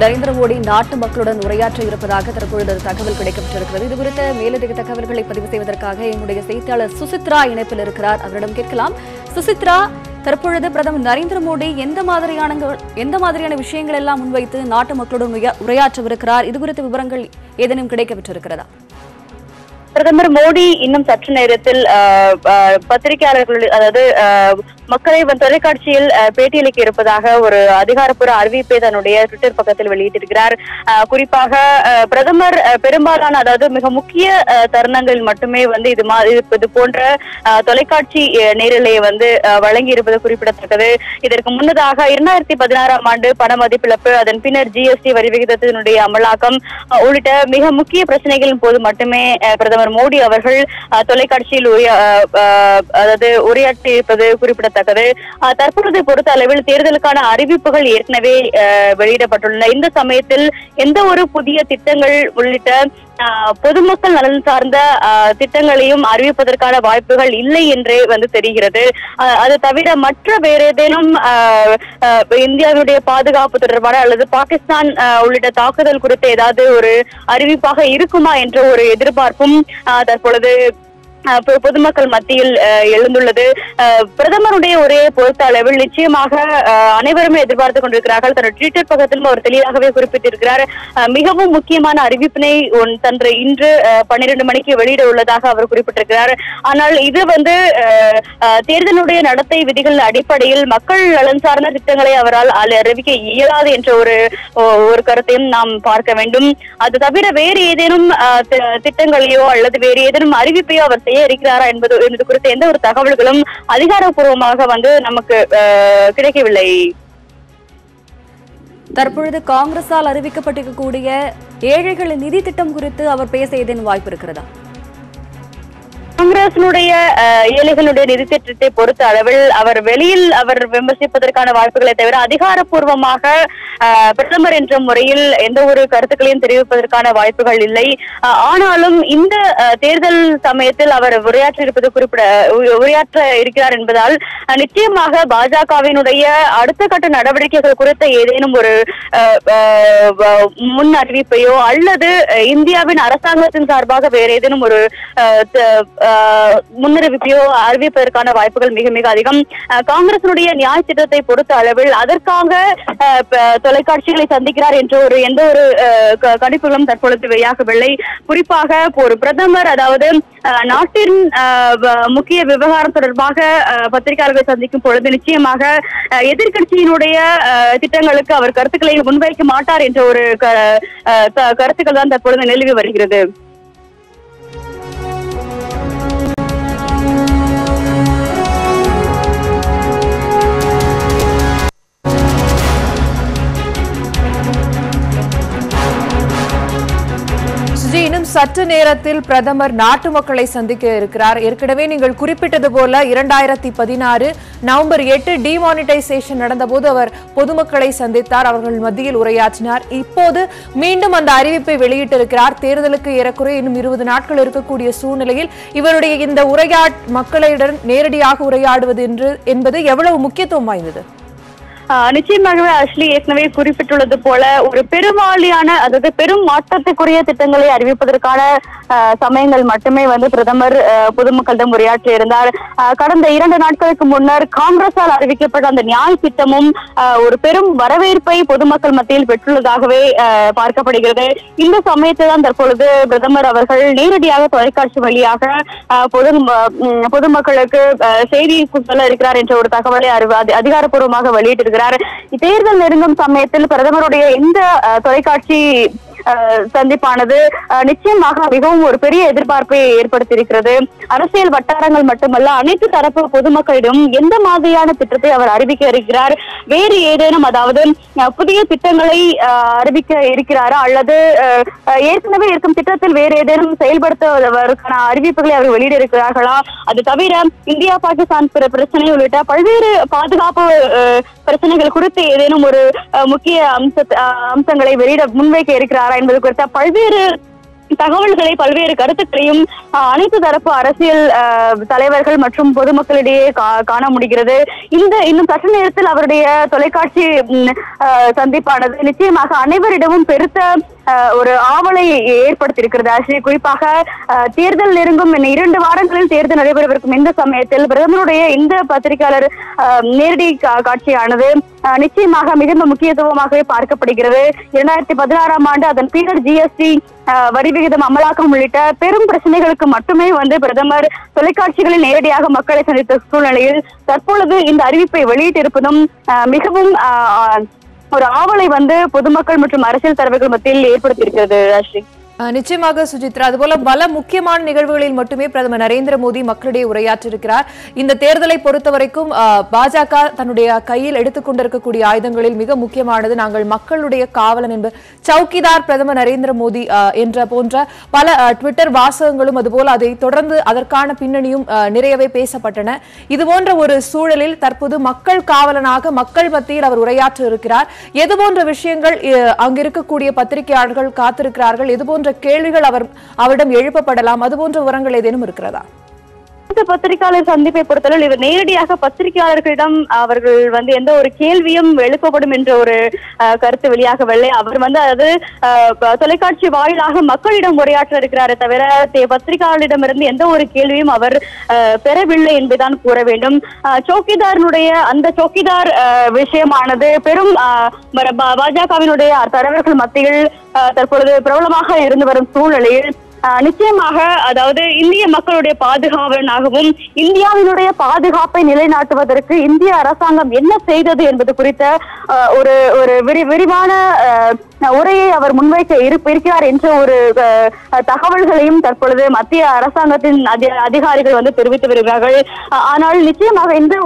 நரேந்திர மோடி நாட்டு மக்களுடன் உரையாற்ற இருப்பதாக தற்பொழுது ஒரு தகவல் கிடைக்கப்பட்டிருக்கிறது. இது குறித்த மேலதிக தகவல்களை பதிவு செய்வதற்காக என்னுடைய செய்தியாளர் சுசித்ரா இணைப்பில் இருக்கிறார். அவரிடம் கேட்கலாம். சுசித்ரா தற்பொழுது பிரதமர் நரேந்திர மோடி எந்த மாதிரியான எந்த மாதிரியான விஷயங்கள் எல்லாம் முன்வைத்து நாட்டு மக்களுடன் உரையாற்றவிருக்கிறார்? இது குறித்த விவரங்கள் ஏதேனும் கிடைக்கப்பட்டிருக்கிறதா? பிரதமர் மோடி இன்னும் சற்று நேரத்தில் பத்திரிகையாளர்கள் அதாவது மக்களை தொலைக்காட்சியில் பேட்டியளிக்க இருப்பதாக ஒரு அதிகாரப்பூர்வ அறிவிப்பை தன்னுடைய ட்விட்டர் பக்கத்தில் வெளியிட்டிருக்கிறார். குறிப்பாக பிரதமர் பெரும்பாலான அதாவது மிக முக்கிய தருணங்களில் மட்டுமே வந்து இது மா- இது போன்ற தொலைக்காட்சி அஹ், நேரலையை வந்து வழங்கி இருப்பது குறிப்பிடத்தக்கது. இதற்கு முன்னதாக இரண்டாயிரத்தி பதினாறாம் ஆண்டு பண மதிப்பிழப்பு அதன் பின்னர் ஜிஎஸ்டி வரி விகிதத்தினுடைய அமலாக்கம் உள்ளிட்ட மிக முக்கிய பிரச்சனைகளின் போது மட்டுமே பிரதமர் பிரதமர் மோடி அவர்கள் தொலைக்காட்சியில் உரையா- அஹ், அஹ், அதாவது உரையாற்றி இருப்பது குறிப்பிடத்தக்கது தற்பொழுது பொறுத்த அளவில் தேர்தலுக்கான அறிவிப்புகள் ஏற்கனவே அஹ், வெளியிடப்பட்டுள்ளன இந்த சமயத்தில் எந்த ஒரு புதிய திட்டங்கள் உள்ளிட்ட பொதுமக்கள் நலன் சார்ந்த திட்டங்களையும் அறிவிப்பதற்கான வாய்ப்புகள் இல்லை என்றே வந்து தெரிகிறது. அஹ், அது தவிர மற்ற வேற ஏதேனும் அஹ், இந்தியாவுடைய பாதுகாப்பு தொடர்பான அல்லது பாகிஸ்தான் உள்ளிட்ட தாக்குதல் குறித்த ஏதாவது ஒரு அறிவிப்பாக இருக்குமா என்ற ஒரு எதிர்பார்ப்பும் தற்பொழுது பொதுமக்கள் மத்தியில் எழுந்துள்ளது. பிரதமருடைய ஒரே பொறுத்த அளவில் நிச்சயமாக அனைவருமே எதிர்பார்த்துக் கொண்டிருக்கிறார்கள். தன்னுடைய ட்விட்டர் பக்கத்திலும் அவர் தெளிவாகவே குறிப்பிட்டிருக்கிறார். மிகவும் முக்கியமான அறிவிப்பினை ஒன்- தன்று இன்று பன்னிரண்டு மணிக்கு வெளியிட உள்ளதாக அவர் குறிப்பிட்டிருக்கிறார். ஆனால் இது வந்து தேர்தலுடைய நடத்தை விதிகள் அடிப்படையில் மக்கள் நலன் சார்ந்த திட்டங்களை அவரால் அல- அறிவிக்க இயலாது என்ற ஒரு ஒரு கருத்தையும் நாம் பார்க்க வேண்டும். அது தவிர வேறு ஏதேனும் திட்டங்களையோ அல்லது வேறு ஏதேனும் அறிவிப்பையோ அவர் செய்ய இருக்கிறாரா என்பது என்பது குறித்த எந்த ஒரு தகவல்களும் அதிகாரப்பூர்வமாக வந்து நமக்கு கிடைக்கவில்லை. தற்பொழுது காங்கிரஸால் அறிவிக்கப்பட்டிருக்கக்கூடிய ஏழைகளின் நிதி திட்டம் குறித்து அவர் பேச ஏதேனும் வாய்ப்பு இருக்கிறதா? காங்கிரசினுடைய ஏழைகளுடைய நிதி திட்டத்தை பொறுத்த அளவில் அவர் வெளியில் அவர் விமர்சிப்பதற்கான வாய்ப்புகளை தவிர அதிகாரப்பூர்வமாக பிரதமர் என்ற முறையில் எந்த ஒரு கருத்துக்களையும் தெரிவிப்பதற்கான வாய்ப்புகள் இல்லை. ஆனாலும் இந்த தேர்தல் சமயத்தில் அவர் உரையாற்ற இருப்பது குறிப்பிட உரையாற்ற இருக்கிறார் என்பதால் நிச்சயமாக பாஜகவினுடைய அடுத்த கட்ட நடவடிக்கைகள் குறித்த ஏதேனும் ஒரு அஹ், அஹ், முன் அறிவிப்பையோ அல்லது இந்தியாவின் அரசாங்கத்தின் சார்பாக வேற ஏதேனும் ஒரு அஹ், முன்னறிவிப்பையோ அறிவிப்பதற்கான வாய்ப்புகள் மிக மிக அதிகம். காங்கிரசினுடைய நியாய திட்டத்தை பொறுத்த அளவில் அதற்காக அஹ், தொலைக்காட்சிகளை சந்திக்கிறார் என்ற ஒரு எந்த ஒரு அஹ், க- கணிப்புகளும் தற்பொழுது வெளியாகவில்லை. குறிப்பாக ஒரு பிரதமர் அதாவது நாட்டின் முக்கிய விவகாரம் தொடர்பாக அஹ், பத்திரிகையாளர்களை சந்திக்கும் பொழுது நிச்சயமாக அஹ், அஹ், திட்டங்களுக்கு அவர் கருத்துக்களை முன்வைக்க மாட்டார் என்ற ஒரு க- க- கருத்துக்கள் தான் தற்பொழுது நிலவி வருகிறது. சற்று நேரத்தில் பிரதமர் நாட்டு மக்களை சந்திக்க இருக்கிறார். ஏற்கனவே நீங்கள் குறிப்பிட்டது போல இரண்டாயிரத்தி பதினாறு நவம்பர் எட்டு டிமானிட்டைசேஷன் நடந்தபோது அவர் பொதுமக்களை சந்தித்தார். அவர்கள் மத்தியில் உரையாற்றினார். இப்போது மீண்டும் அந்த அறிவிப்பை வெளியிட்டிருக்கிறார். தேர்தலுக்கு ஏறக்குறைய இன்னும் இருபது நாட்கள் இருக்கக்கூடிய சூழ்நிலையில் இவருடைய இந்த உரையாட் மக்களுடன் நேரடியாக உரையாடுவது என்று என்பது எவ்வளவு முக்கியத்துவம் வாய்ந்தது? நிச்சயமாகவே அஸ்லி ஏற்கனவே குறிப்பிட்டுள்ளது போல ஒரு பெருமாளியான அதாவது பெரும் மாற்றத்துக்குரிய திட்டங்களை அறிவிப்பதற்கான ஆஹ் சமயங்கள் மட்டுமே வந்து பிரதமர் பொதுமக்களிடம் உரையாற்றி இருந்தார். கடந்த இரண்டு நாட்களுக்கு முன்னர் காங்கிரஸால் அறிவிக்கப்பட்ட அந்த நியாய் திட்டமும் ஆஹ் ஒரு பெரும் வரவேற்பை பொதுமக்கள் மத்தியில் பெற்றுள்ளதாகவே ஆஹ் பார்க்கப்படுகிறது. இந்த சமயத்தில் தான் தற்பொழுது பிரதமர் அவர்கள் நேரடியாக தொலைக்காட்சி வழியாக ஆஹ் பொது பொதுமக்களுக்கு ஆஹ் செய்தி சொல்ல இருக்கிறார் என்ற ஒரு தகவலை அறிவு- அதி- அதிகாரப்பூர்வமாக வெளியிட்டிருக்கிறார். வருகிறார் தேர்தல் நெருங்கும் சமயத்தில் பிரதமருடைய இந்த தொலைக்காட்சி சந்திப்பானது. நிச்சயமாக மிகவும் ஒரு பெரிய எதிர்பார்ப்பை ஏற்படுத்தியிருக்கிறது. அரசியல் வட்டாரங்கள் மட்டுமல்ல அனைத்து தரப்பு பொதுமக்களிடம் எந்த மாதிரியான திட்டத்தை அவர் அறிவிக்க இருக்கிறார்? வேறு ஏதேனும் அதாவது புதிய திட்டங்களை அறிவிக்க இருக்கிறாரா? அல்லது ஏற்கனவே இருக்கும் திட்டத்தில் வேறு ஏதேனும் செயல்படுத்துவதற்கான அறிவிப்புகளை அவர் வெளியிட இருக்கிறார்களா அது தவிர இந்தியா பாகிஸ்தான் பிரச்சனை உள்ளிட்ட பல்வேறு பாதுகாப்பு பிரச்சனைகள் குறித்து ஏதேனும் ஒரு முக்கிய அம்ச அம்சங்களை வெளியிட முன்வைக்க இருக்கிறார்? என்பது குறித்த பல்வேறு தகவல்களை பல்வேறு கருத்துக்களையும் அனைத்து தரப்பு அரசியல் தலைவர்கள் மற்றும் பொதுமக்களிடையே கா- காண முடிகிறது. இந்த இன்னும் சற்று நேரத்தில் அவருடைய தொலைக்காட்சி சந்திப்பானது நிச்சயமாக அனைவரிடமும் பெருத்த ஒரு ஆவலை ஏற்படுத்தி இருக்கிறது ஆஷி குறிப்பாக தேர்தல் நெருங்கும் இரண்டு வாரங்களில் தேர்தல் நடைபெறவிருக்கும் இந்த சமயத்தில் பிரதமருடைய இந்த பத்திரிகையாளர் அஹ், நேரடி காட்சியானது நிச்சயமாக மிகுந்த முக்கியத்துவமாகவே பார்க்கப்படுகிறது. இரண்டாயிரத்தி பதினாறாம் ஆண்டு அதன் பின்னர் ஜிஎஸ்டி வரி விகிதம் அமலாக்கம் உள்ளிட்ட பெரும் பிரச்சனைகளுக்கு மட்டுமே வந்து பிரதமர் தொலைக்காட்சிகளில் நேரடியாக மக்களை சந்தித்த சூழ்நிலையில் தற்பொழுது இந்த அறிவிப்பை வெளியிட்டிருப்பதும் அஹ், மிகவும் அஹ், ஒரு ஆவலை வந்து பொதுமக்கள் மற்றும் அரசியல் தலைவர்கள் மத்தியில் ஏற்படுத்தியிருக்கிறது ராஷ்ரி நிச்சயமாக சுஜித்ரா அதுபோல பல முக்கியமான நிகழ்வுகளில் மட்டுமே பிரதமர் நரேந்திர மோடி மக்களிடையே உரையாற்றிருக்கிறார் இந்த தேர்தலை பொறுத்தவரைக்கும் பாஜக தன்னுடைய கையில் எடுத்துக்கொண்டிருக்கக்கூடிய ஆயுதங்களில் மிக முக்கியமானது நாங்கள் மக்களுடைய காவலன் என்பது சௌக்கிதார் பிரதமர் நரேந்திர மோடி என்ற போன்ற பல ட்விட்டர் வாசகங்களும் அதுபோல அதை தொடர்ந்து அதற்கான பின்னணியும் நிறையவே பேசப்பட்டன. இது போன்ற ஒரு சூழலில் தற்போது மக்கள் காவலனாக மக்கள் மத்தியில் அவர் உரையாற்ற இருக்கிறார் எது போன்ற விஷயங்கள் அங்கிருக்கக்கூடிய பத்திரிகையாளர்கள் காத்திருக்கிறார்கள்? எது போன்ற கேள்விகள் அவர் அவரிடம் எழுப்பப்படலாம். அது போன்ற விவரங்கள் ஏதேனும் இருக்கிறதா? இந்த பத்திரிகையாளர் சந்திப்பை பொறுத்தளவில் இவர் நேரடியாக பத்திரிகையாளர்களிடம் அவர்கள் வந்து எந்த ஒரு கேள்வியும் எழுப்பப்படும் என்ற ஒரு கருத்து வெளியாகவில்லை. அவர் வந்து அது தொலைக்காட்சி வாயிலாக மக்களிடம் உரையாற்ற இருக்கிறாரே தவிர தே- பத்திரிகையாளரிடமிருந்து எந்த ஒரு கேள்வியும் அவர் பெறவில்லை என்பதுதான் கூற வேண்டும். சௌக்கிதாரனுடைய அந்த சௌக்கிதார் விஷயமானது பெரும் பாஜகவினுடைய தலைவர்கள் மத்தியில் தற்பொழுது பிரபலமாக இருந்து வரும் சூழ்நிலையில் நிச்சயமாக அதாவது இந்திய மக்களுடைய பாதுகாவலனாகவும் இந்தியாவினுடைய பாதுகாப்பை நிலைநாட்டுவதற்கு இந்திய அரசாங்கம் என்ன செய்தது என்பது குறித்த ஒரு ஒரு விரி விரிவான உரையை அவர் முன்வைக்க இருக்கிறார் என்ற ஒரு தகவல்களையும் தற்பொழுது மத்திய அரசாங்கத்தின் அதி- அதிகாரிகள் வந்து தெரிவித்து வருகிறார்கள். ஆனால் நிச்சயமாக இந்த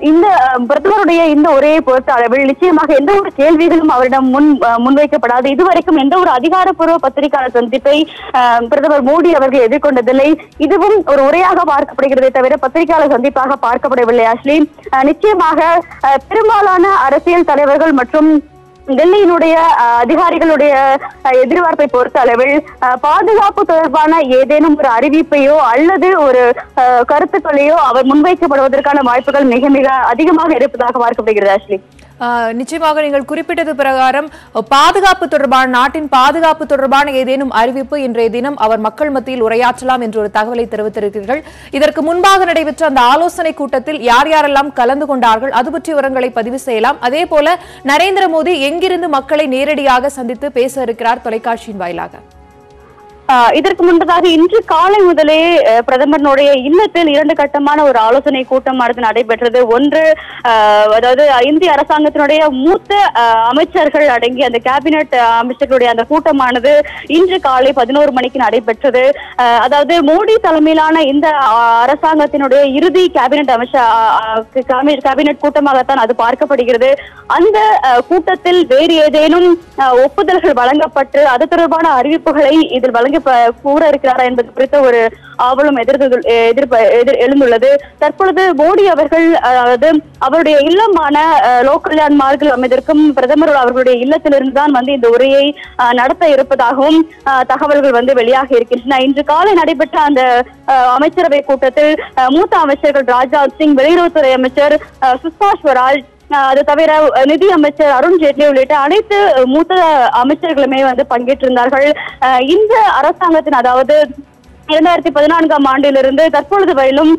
இந்த பிரதமருடைய இந்த உரையை பொறுத்த அளவில் நிச்சயமாக எந்த ஒரு கேள்விகளும் அவரிடம் முன் முன்வைக்கப்படாது. இதுவரைக்கும் எந்த ஒரு அதிகாரப்பூர்வ பத்திரிகையாளர் சந்திப்பை பிரதமர் மோடி அவர்கள் எதிர்கொண்டதில்லை. இதுவும் ஒரு உரையாக பார்க்கப்படுகிறதே தவிர பத்திரிகையாளர் சந்திப்பாக பார்க்கப்படவில்லை அஸ்லி நிச்சயமாக பெரும்பாலான அரசியல் தலைவர்கள் மற்றும் டெல்லியினுடைய அஹ், அதிகாரிகளுடைய அஹ், எதிர்பார்ப்பை பொறுத்த அளவில் பாதுகாப்பு தொடர்பான ஏதேனும் ஒரு அறிவிப்பையோ அல்லது ஒரு அஹ், கருத்துக்களையோ அவர் முன்வைக்கப்படுவதற்கான வாய்ப்புகள் மிக மிக அதிகமாக இருப்பதாக பார்க்கப்படுகிறது ஆஷ்லி நிச்சயமாக நீங்கள் குறிப்பிட்டது பிரகாரம் பாதுகாப்பு தொடர்பான நாட்டின் பாதுகாப்பு தொடர்பான ஏதேனும் அறிவிப்பு இன்றைய தினம் அவர் மக்கள் மத்தியில் உரையாற்றலாம் என்ற ஒரு தகவலை தெரிவித்திருக்கிறீர்கள். இதற்கு முன்பாக நடைபெற்ற அந்த ஆலோசனை கூட்டத்தில் யார் யாரெல்லாம் கலந்து கொண்டார்கள் அது பற்றி விவரங்களை பதிவு செய்யலாம். அதே போல நரேந்திர மோடி எங்கிருந்து மக்களை நேரடியாக சந்தித்து பேச இருக்கிறார் தொலைக்காட்சியின் வாயிலாக. இதற்கு முன்பதாக இன்று காலை முதலே அஹ், இல்லத்தில் இரண்டு கட்டமான ஒரு ஆலோசனை கூட்டமானது நடைபெற்றது. ஒன்று அதாவது இந்திய அரசாங்கத்தினுடைய மூத்த அமைச்சர்கள் அடங்கிய அந்த கேபினெட் அமைச்சர்களுடைய அந்த கூட்டமானது இன்று காலை பதினோரு மணிக்கு நடைபெற்றது. அதாவது மோடி தலைமையிலான இந்த அரசாங்கத்தினுடைய இறுதி கேபினெட் அமைச்சர் கேபினெட் கூட்டமாகத்தான் அது பார்க்கப்படுகிறது. அந்த கூட்டத்தில் வேறு ஏதேனும் ஒப்புதல்கள் வழங்கப்பட்டு அது தொடர்பான அறிவிப்புகளை இதில் வழங்க கூற இருக்கிறாரா என்பது குறித்த ஒரு ஆவலும் எதிர்த்து எதிர்ப்பு எதிர் எழுந்துள்ளது. தற்பொழுது மோடி அவர்கள் அதாவது அவருடைய இல்லமான லோக் கல்யாண் மார்கில் அமைந்திருக்கும் பிரதமர் அவர்களுடைய இல்லத்திலிருந்து தான் வந்து இந்த உரையை நடத்த இருப்பதாகவும் தகவல்கள் வந்து வெளியாக இருக்கின்றன. இன்று காலை நடைபெற்ற அந்த அமைச்சரவை கூட்டத்தில் மூத்த அமைச்சர்கள் ராஜ்நாத் சிங் வெளியுறவுத்துறை அமைச்சர் சுஷ்மா ஸ்வராஜ் அது தவிர நிதி அமைச்சர் அருண் ஜேட்லி உள்ளிட்ட அனைத்து மூத்த அமைச்சர்களுமே வந்து பங்கேற்றிருந்தார்கள். அஹ் இந்த அரசாங்கத்தின் அதாவது இரண்டாயிரத்தி பதினான்காம் ஆண்டிலிருந்து தற்பொழுது வரையிலும்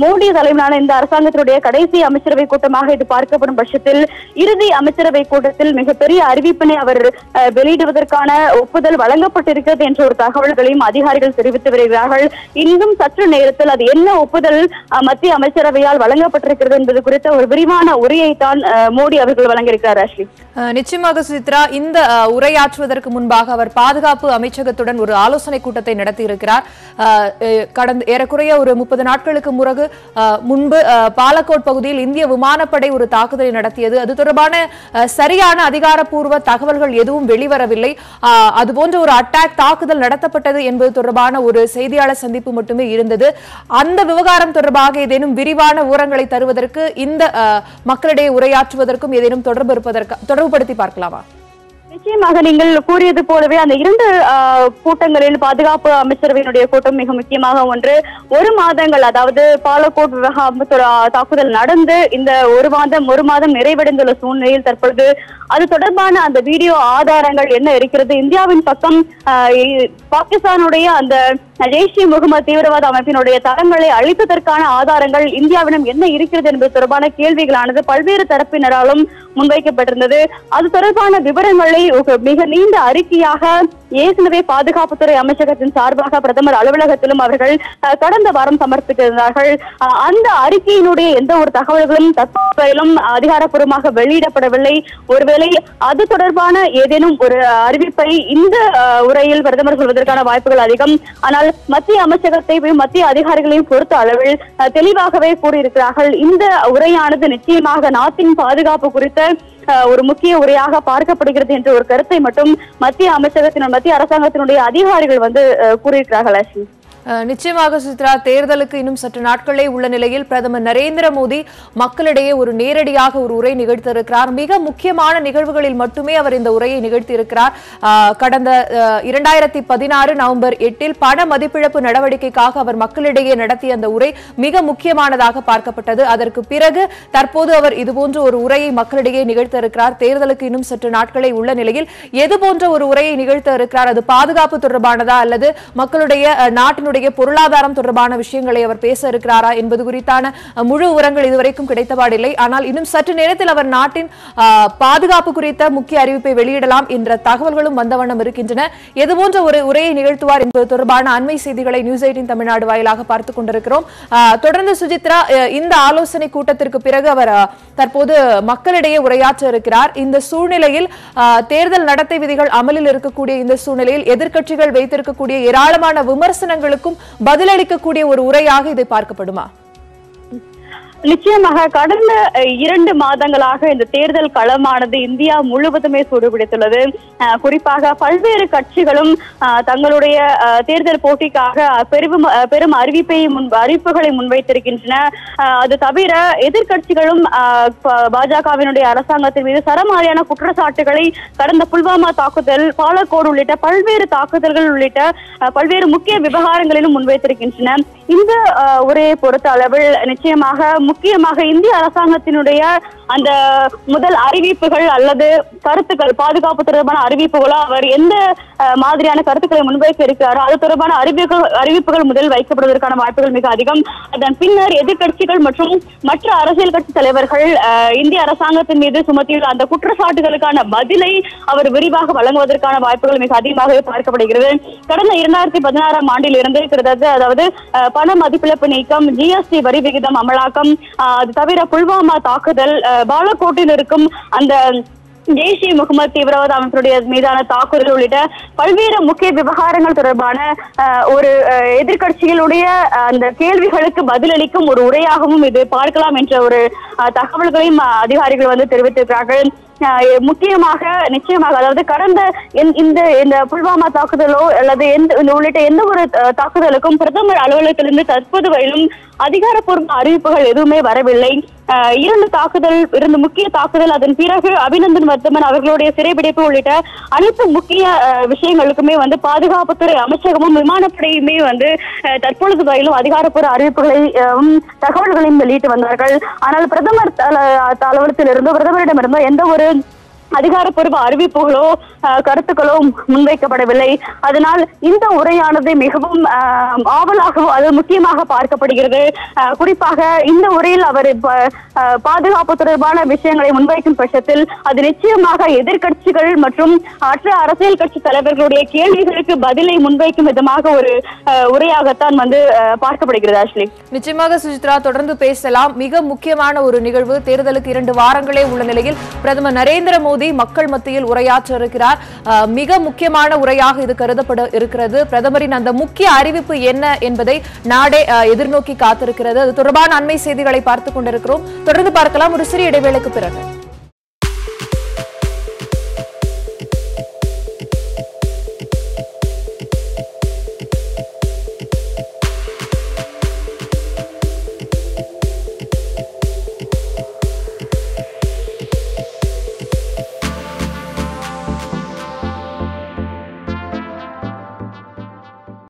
மோடி தலைமையிலான இந்த அரசாங்கத்தினுடைய கடைசி அமைச்சரவை கூட்டமாக இது பார்க்கப்படும் பட்சத்தில் இறுதி அமைச்சரவை கூட்டத்தில் மிகப்பெரிய அறிவிப்பினை அவர் வெளியிடுவதற்கான ஒப்புதல் வழங்கப்பட்டிருக்கிறது என்ற ஒரு தகவல்களையும் அதிகாரிகள் தெரிவித்து வருகிறார்கள். இன்னும் சற்று நேரத்தில் அது என்ன ஒப்புதல் மத்திய அமைச்சரவையால் வழங்கப்பட்டிருக்கிறது என்பது குறித்த ஒரு விரிவான உரையை அஹ், மோடி அவர்கள் வழங்கியிருக்கிறார் அஸ்லி அஹ் நிச்சயமாக சுசித்ரா இந்த உரையாற்றுவதற்கு முன்பாக அவர் பாதுகாப்பு அமைச்சகத்துடன் ஒரு ஆலோசனை கூட்டத்தை நடத்தியிருக்கிறார். கடந்த ஏறக்குறைய ஒரு முப்பது நாட்களுக்கு முறகு முன்பு பாலக்கோட் பகுதியில் இந்திய விமானப்படை ஒரு தாக்குதலை நடத்தியது. அது தொடர்பான சரியான அதிகாரப்பூர்வ தகவல்கள் எதுவும் வெளிவரவில்லை. அதுபோன்ற ஒரு அட்டாக் தாக்குதல் நடத்தப்பட்டது என்பது தொடர்பான ஒரு செய்தியாளர் சந்திப்பு மட்டுமே இருந்தது. அந்த விவகாரம் தொடர்பாக ஏதேனும் விரிவான விவரங்களை தருவதற்கு இந்த அஹ், மக்களிடையே உரையாற்றுவதற்கும் ஏதேனும் தொடர்பு இருப்பதற்கு தொடர்புபடுத்தி பார்க்கலாமா? நிச்சயமாக நீங்கள் கூறியது போலவே அந்த இரண்டு கூட்டங்களில் பாதுகாப்பு அமைச்சரவையினுடைய கூட்டம் மிக முக்கியமாக ஒன்று ஒரு மாதங்கள் அதாவது பாலக்கோட் விவகாரம் தாக்குதல் நடந்து இந்த ஒரு மாதம் ஒரு மாதம் நிறைவடைந்துள்ள சூழ்நிலையில் தற்பொழுது அது தொடர்பான அந்த வீடியோ ஆதாரங்கள் என்ன இருக்கிறது இந்தியாவின் பக்கம் பாகிஸ்தானுடைய அந்த ஜெய்ஷ் இ முகமது தீவிரவாத அமைப்பினுடைய தரங்களை அழித்ததற்கான ஆதாரங்கள் இந்தியாவிடம் என்ன இருக்கிறது என்பது தொடர்பான கேள்விகளானது பல்வேறு தரப்பினராலும் முன்வைக்கப்பட்டிருந்தது. அது தொடர்பான விவரங்களை மிக நீண்ட அறிக்கையாக ஏற்கனவே பாதுகாப்புத்துறை அமைச்சகத்தின் சார்பாக பிரதமர் அலுவலகத்திலும் அவர்கள் கடந்த வாரம் சமர்ப்பித்திருந்தார்கள். அந்த அறிக்கையினுடைய எந்த ஒரு தகவல்களும் தற்போதையிலும் அதிகாரப்பூர்வமாக வெளியிடப்படவில்லை. ஒருவேளை அது தொடர்பான ஏதேனும் ஒரு அறிவிப்பை இந்த உரையில் பிரதமர் சொல்வதற்கான வாய்ப்புகள் அதிகம். ஆனால் மத்திய அமைச்சகத்தை மத்திய அதிகாரிகளையும் பொறுத்த அளவில் அஹ், தெளிவாகவே கூறியிருக்கிறார்கள். இந்த உரையானது நிச்சயமாக நாட்டின் பாதுகாப்பு குறித்த ஒரு முக்கிய உரையாக பார்க்கப்படுகிறது என்ற ஒரு கருத்தை மட்டும் மத்திய அமைச்சகத்தினர் மத்திய அரசாங்கத்தினுடைய அதிகாரிகள் வந்து கூறியிருக்கிறார்கள் அஸ்வின். நிச்சயமாக சுசித்ரா தேர்தலுக்கு இன்னும் சற்று நாட்களே உள்ள நிலையில் பிரதமர் நரேந்திர மோடி மக்களிடையே ஒரு நேரடியாக ஒரு உரை நிகழ்த்தியிருக்கிறார். மிக முக்கியமான நிகழ்வுகளில் மட்டுமே அவர் இந்த உரையை நிகழ்த்தியிருக்கிறார். கடந்த இரண்டாயிரத்தி பதினாறு நவம்பர் எட்டில் பண மதிப்பிழப்பு நடவடிக்கைக்காக அவர் மக்களிடையே நடத்திய அந்த உரை மிக முக்கியமானதாக பார்க்கப்பட்டது. அதற்கு பிறகு தற்போது அவர் இதுபோன்ற ஒரு உரையை மக்களிடையே நிகழ்த்த இருக்கிறார் தேர்தலுக்கு இன்னும் சற்று நாட்களே உள்ள நிலையில் எது போன்ற ஒரு உரையை நிகழ்த்த இருக்கிறார் அது பாதுகாப்பு தொடர்பானதா அல்லது மக்களுடைய நாட்டினுடைய நாட்டினுடைய பொருளாதாரம் தொடர்பான விஷயங்களை அவர் பேச இருக்கிறாரா என்பது குறித்தான முழு உரங்கள் இதுவரைக்கும் கிடைத்தபாடில்லை. ஆனால் இன்னும் சற்று நேரத்தில் அவர் நாட்டின் பாதுகாப்பு குறித்த முக்கிய அறிவிப்பை வெளியிடலாம் என்ற தகவல்களும் வந்த வண்ணம் இருக்கின்றன. எது போன்ற ஒரு உரையை நிகழ்த்துவார் என்பது தொடர்பான அண்மை செய்திகளை நியூஸ் எயிட்டின் தமிழ்நாடு வாயிலாக பார்த்துக் கொண்டிருக்கிறோம். தொடர்ந்து சுஜித்ரா இந்த ஆலோசனை கூட்டத்திற்கு பிறகு அவர் தற்போது மக்களிடையே உரையாற்ற இருக்கிறார். இந்த சூழ்நிலையில் தேர்தல் நடத்தை விதிகள் அமலில் இருக்கக்கூடிய இந்த சூழ்நிலையில் எதிர்க்கட்சிகள் வைத்திருக்கக்கூடிய ஏராளமான விமர்சனங்களுக்கு பதிலளிக்கக்கூடிய ஒரு உரையாக இதை பார்க்கப்படுமா? நிச்சயமாக கடந்த இரண்டு மாதங்களாக இந்த தேர்தல் களமானது இந்தியா முழுவதுமே சூடுபிடித்துள்ளது. குறிப்பாக பல்வேறு கட்சிகளும் தங்களுடைய தேர்தல் போட்டிக்காக பெரும் பெரும் அறிவிப்பை முன் அறிவிப்புகளை முன்வைத்திருக்கின்றன. அது தவிர எதிர்கட்சிகளும் பாஜகவினுடைய அரசாங்கத்தின் மீது சரமாரியான குற்றச்சாட்டுகளை கடந்த புல்வாமா தாக்குதல் பாலக்கோடு உள்ளிட்ட பல்வேறு தாக்குதல்கள் உள்ளிட்ட பல்வேறு முக்கிய விவகாரங்களிலும் முன்வைத்திருக்கின்றன. இந்த உரையை பொறுத்த அளவில் நிச்சயமாக முக்கியமாக இந்திய அரசாங்கத்தினுடைய அந்த முதல் அறிவிப்புகள் அல்லது கருத்துக்கள் பாதுகாப்பு தொடர்பான அறிவிப்புகளோ அவர் எந்த மாதிரியான கருத்துக்களை முன்வைக்க இருக்கிறாரோ அது தொடர்பான அறிவிப்புகள் அறிவிப்புகள் முதல் வைக்கப்படுவதற்கான வாய்ப்புகள் மிக அதிகம். அதன் பின்னர் எதிர்கட்சிகள் மற்றும் மற்ற அரசியல் கட்சி தலைவர்கள் அஹ், இந்திய அரசாங்கத்தின் மீது சுமத்தியுள்ள அந்த குற்றச்சாட்டுகளுக்கான பதிலை அவர் விரிவாக வழங்குவதற்கான வாய்ப்புகள் மிக அதிகமாகவே பார்க்கப்படுகிறது. கடந்த இரண்டாயிரத்தி பதினாறாம் ஆண்டில் இருந்து கிட்டத்தட்ட அதாவது பண மதிப்பிழப்பு நீக்கம் ஜிஎஸ்டி வரி விகிதம் அமலாக்கம் அது தவிர புல்வாமா தாக்குதல் அஹ், பாலக்கோட்டில் இருக்கும் அந்த ஜெய்ஷ் இ முகமது தீவிரவாத அமைப்பினுடைய மீதான தாக்குதல் உள்ளிட்ட பல்வேறு முக்கிய விவகாரங்கள் தொடர்பான அஹ், ஒரு அஹ், எதிர்க்கட்சிகளுடைய அந்த கேள்விகளுக்கு பதிலளிக்கும் ஒரு உரையாகவும் இது பார்க்கலாம் என்ற ஒரு அஹ், தகவல்களையும் அதிகாரிகள் வந்து தெரிவித்திருக்கிறார்கள். முக்கியமாக நிச்சயமாக அதாவது கடந்த இந்த- இந்த இந்த புல்வாமா தாக்குதலோ அல்லது எந்த உள்ளிட்ட எந்த ஒரு அஹ், தாக்குதலுக்கும் பிரதமர் அலுவலகத்திலிருந்து தற்போது வரையிலும் அதிகாரப்பூர்வ அறிவிப்புகள் எதுவுமே வரவில்லை. இரண்டு தாக்குதல் இரண்டு முக்கிய தாக்குதல் அதன் பிறகு அபிநந்தன் வர்த்தமன் அவர்களுடைய சிறைபிடிப்பு உள்ளிட்ட அனைத்து முக்கிய விஷயங்களுக்குமே வந்து பாதுகாப்புத்துறை அமைச்சகமும் விமானப்படையுமே வந்து தற்பொழுது வரையிலும் அதிகாரப்பூர்வ அறிவிப்புகளை தகவல்களையும் வெளியிட்டு வந்தார்கள். ஆனால் பிரதமர் தல- பிரதமரிடமிருந்து எந்த ஒரு அதிகாரப்பூர்வ அறிவிப்புகளோ கருத்துக்களோ முன்வைக்கப்படவில்லை. அதனால் இந்த உரையானது மிகவும் ஆவலாகவும் ஆவலாக அது முக்கியமாக பார்க்கப்படுகிறது. குறிப்பாக இந்த உரையில் அவர் பாதுகாப்பு தொடர்பான விஷயங்களை முன்வைக்கும் பட்சத்தில் அது நிச்சயமாக எதிர்க்கட்சிகள் மற்றும் மற்ற அரசியல் கட்சி தலைவர்களுடைய கேள்விகளுக்கு பதிலை முன்வைக்கும் விதமாக ஒரு அஹ், உரையாகத்தான் வந்து அஹ், பார்க்கப்படுகிறது ஆஷ்லி. நிச்சயமாக சுஜித்ரா தொடர்ந்து பேசலாம். மிக முக்கியமான ஒரு நிகழ்வு. தேர்தலுக்கு இரண்டு வாரங்களே உள்ள நிலையில் பிரதமர் நரேந்திர மோடி மக்கள் மத்தியில் உரையாற்ற இருக்கிறார். மிக முக்கியமான உரையாக இது கருதப்பட இருக்கிறது. பிரதமரின் அந்த முக்கிய அறிவிப்பு என்ன என்பதை நாடே எதிர்நோக்கி காத்திருக்கிறது. அது தொடர்பான அண்மை செய்திகளை பார்த்துக் கொண்டிருக்கிறோம். தொடர்ந்து பார்க்கலாம். ஒரு சிறிய இடைவேளைக்கு பிறகு.